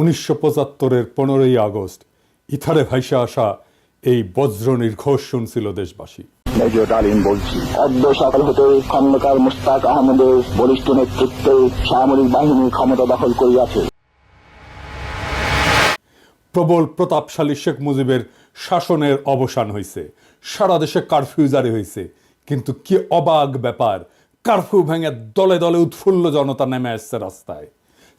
উনিশশো পঁচাত্তরের পনেরোই আগস্ট ইথারে ভাইসা আসা এই বজ্র নির্ঘোষ শুনছিল দেশবাসী। মেজর ডালিম বলছি অদ্য সকাল হতে খন্দকার মুস্তাক আহমদের বলিষ্ঠ নেতৃত্বে সামরিক বাহিনী ক্ষমতা দখল করিয়াছে। প্রবল প্রতাপশালী শেখ মুজিবের শাসনের অবসান হয়েছে সারা দেশে কারফিউ জারি হয়েছে কিন্তু কি অবাক ব্যাপার কারফিউ ভেঙে দলে দলে উৎফুল্ল জনতা নেমে আসছে রাস্তায়।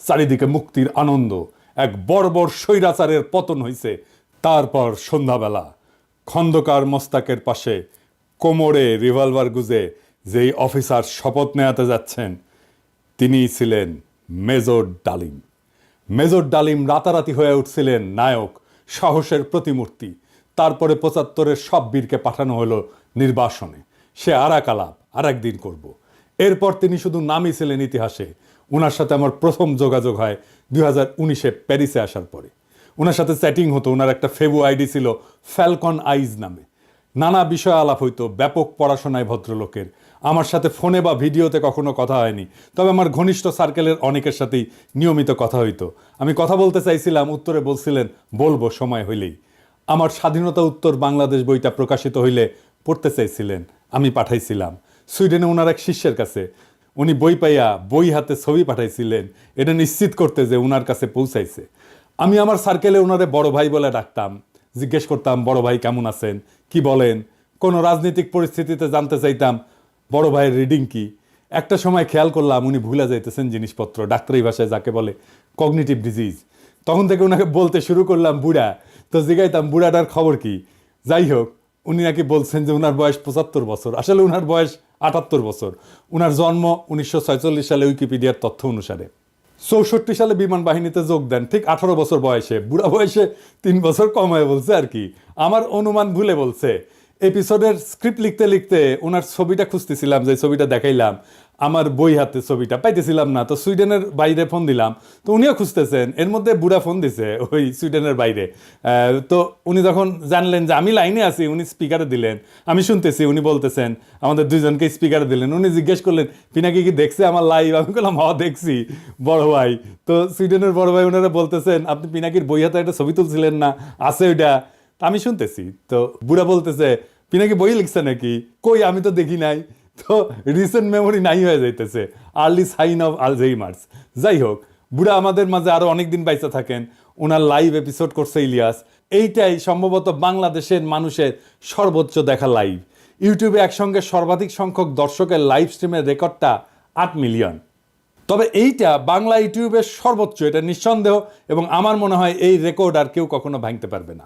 চারিদিকে মুক্তির আনন্দ এক বর্বর স্বৈরাচারের পতন হয়েছে তারপর সন্ধ্যাবেলা খন্দকার মোস্তাকের পাশে কোমরে রিভলভার গুজে যেই অফিসার শপথ নেওয়াতে যাচ্ছেন তিনিই ছিলেন মেজর ডালিম। মেজর ডালিম রাতারাতি হয়ে উঠছিলেন নায়ক, সাহসের প্রতিমূর্তি। তারপরে পঁচাত্তরের সব বীরকে পাঠানো হলো নির্বাসনে। সে আর এক আলাপ, আর একদিন করব। এরপর তিনি শুধু নামই ছিলেন ইতিহাসে ওনার সাথে আমার প্রথম যোগাযোগ হয় দুই হাজার উনিশে প্যারিসে আসার পরে। ওনার সাথে চ্যাটিং হতো, ওনার একটা ফেবু আইডি ছিল ফ্যালকন আইজ নামে। নানা বিষয় আলাপ হইতো, ব্যাপক পড়াশোনায় ভদ্রলোকের। আমার সাথে ফোনে বা ভিডিওতে কখনো কথা হয়নি। তবে আমার ঘনিষ্ঠ সার্কেলের অনেকের সাথেই নিয়মিত কথা হইতো। আমি কথা বলতে চাইছিলাম, উত্তরে বলছিলেন, বলব, সময় হইলেই। আমার স্বাধীনতা উত্তর বাংলাদেশ বইটা প্রকাশিত হইলে পড়তে চাইছিলেন, আমি পাঠাইছিলাম। সুইডেনে ওনার এক শিষ্যের কাছে উনি বই পাইয়া বই হাতে ছবি পাঠাইছিলেন। এটা নিশ্চিত করতে যে ওনার কাছে পৌঁছাইছে। আমি আমার সার্কেলে ওনারে বড় ভাই বলে ডাকতাম। জিজ্ঞেস করতাম, বড় ভাই কেমন আছেন? কি বলেন? কোনো রাজনৈতিক পরিস্থিতিতে জানতে চাইতাম, বড় ভাইয়ের রিডিং কি? একটা সময় খেয়াল করলাম উনি ভুলে যাইতেছেন জিনিসপত্র। ডাক্তারি ভাষায় যাকে বলে কগনিটিভ ডিজিজ তখন থেকে ওনাকে বলতে শুরু করলাম, বুড়া। তো জিগাইতাম, বুড়াটার খবর কি? যাই হোক উনি নাকি বলছেন যে ওনার বয়স পঁচাত্তর বছর। আসলে ওনার বয়স আটাত্তর বছর। ওনার জন্ম উনিশশো সালে উইকিপিডিয়ার তথ্য অনুসারে। চৌষট্টি সালে বিমান বাহিনীতে যোগ দেন, ঠিক আঠারো বছর বয়সে। বুড়া বয়সে তিন বছর কম হয়ে বলছে আর কি। আমার অনুমান ভুলে বলছে। এপিসোডের স্ক্রিপ্ট লিখতে লিখতে ওনার ছবিটা খুঁজতেছিলাম, যে ছবিটা দেখাইলাম। আমার বই হাতে ছবিটা, পাইতেছিলাম না। তো সুইডেনের বাইরে ফোন দিলাম। তো উনিও খুঁজতেছেন, এর মধ্যে বুড়া ফোন দিছে ওই সুইডেনের বাইরে। তো উনি যখন জানলেন যে আমি লাইনে আছি, উনি স্পিকারে দিলেন। আমি শুনতেছি, উনি বলতেছেন, আমাদের দুইজনকে স্পিকারে দিলেন। উনি জিজ্ঞেস করলেন পিনাকি কি দেখছে আমার লাইভ আমি বললাম, হ, দেখছি, বড় ভাই। তো সুইডেনের বড় ভাই ওনারা বলতেছেন, আপনি পিনাকির বই হাতে একটা ছবি তুলছিলেন না, আছে ওইটা? আমি শুনতেছি। তো বুড়া বলতেছে পিনাকি বই লিখছে নাকি? কই, আমি তো দেখি নাই। তো রিসেন্ট মেমোরি নাই হয়ে যাইতেছে। আর্লি সাইন অফ আলজেইমার্স যাই হোক বুড়া আমাদের মাঝে আরও অনেক দিন বাইচা থাকেন। ওনার লাইভ এপিসোড করছে ইলিয়াস। এইটাই সম্ভবত বাংলাদেশের মানুষের সর্বোচ্চ দেখা লাইভ ইউটিউবে একসঙ্গে সর্বাধিক সংখ্যক দর্শকের লাইভ স্ট্রিমের রেকর্ডটা আট মিলিয়ন তবে এইটা বাংলা ইউটিউবের সর্বোচ্চ, এটা নিঃসন্দেহ। এবং আমার মনে হয় এই রেকর্ড আর কেউ কখনো ভাঙতে পারবে না।